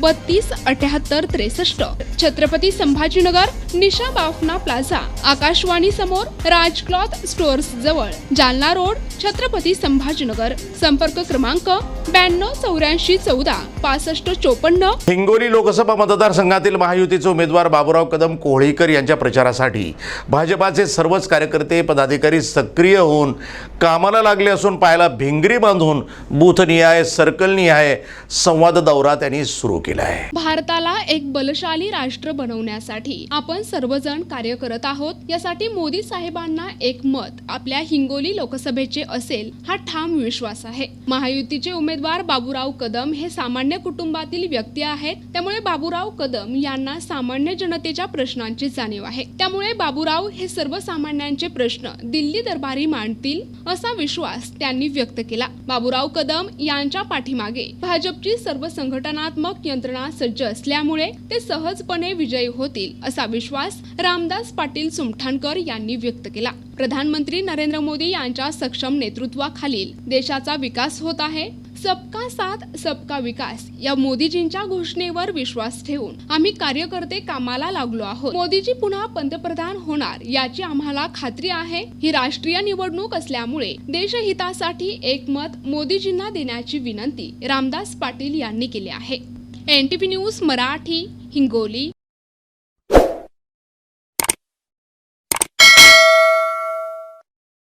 बत्तीस अठ्याहत्तर त्रेसष्ट. छत्रपती संभाजीनगर निशा बाफना प्लाझा. आकाशवाणी समोर राज क्लॉथ स्टोअर्स जवळ. जालना रोड छत्रपती संभाजीनगर. संपर्क क्रमांक ब्याण्णव चौऱ्याऐंशी चौदा पासष्ट चोपन्न. हिंगोली लोकसभा मतदारसंघातील महायुतीचे उमेदवार बाबुराव कदम कोहळीकर यांच्या प्रचारासाठी भाजपाचे सर्वच कार्यकर्ते पदाधिकारी सक्रिय होऊन कामाला लागले असून पायाला भिंगरी बांधून बूथनिहाय सर्कलनिहाय संवाद दौरा त्यांनी सुरू केला आहे. भारताला एक बलशाली राष्ट्र बनवण्यासाठी आपण सर्वजण कार्य करत आहोत. यासाठी मोदी साहेबांना एक मत आपल्या हिंगोली लोकसभेचे असेल हा ठाम विश्वास आहे. महायुतीचे उमेदवार बाबूराव कदम हे सामान्य कुटुंबातील व्यक्ती आहेत. त्यामुळे बाबूराव कदम यांना सामान्य जनतेच्या प्रश्नांची जाणीव आहे. त्यामुळे बाबूराव हे सर्वसामान्यांचे प्रश्न दिल्ली दरबारी मांडतील असा विश्वास त्यांनी व्यक्त केला. बाबूराव कदम यांच्या पाठीमागे भाजपची सर्व संघटनात्मक यंत्रणा सज्ज असल्यामुळे ते सहजपणे विजयी होतील असा विश्वास रामदास पाटील सुमठाणकर यांनी व्यक्त केला. प्रधानमंत्री नरेंद्र मोदी यांच्या सक्षम नेतृत्वाखालील देशाचा विकास होत आहे. सबका साथ सबका विकास या मोदीजींच्या घोषणेवर विश्वास ठेवून आम्ही कार्यकर्ते कामाला लागलो आहोत. मोदीजी पुन्हा पंतप्रधान होणार याची आम्हाला खात्री आहे. ही राष्ट्रीय निवडणूक असल्यामुळे देशहितासाठी एकमत मोदीजींना देण्याची विनंती रामदास पाटील यांनी केली आहे. N T V news Marathi Hingoli.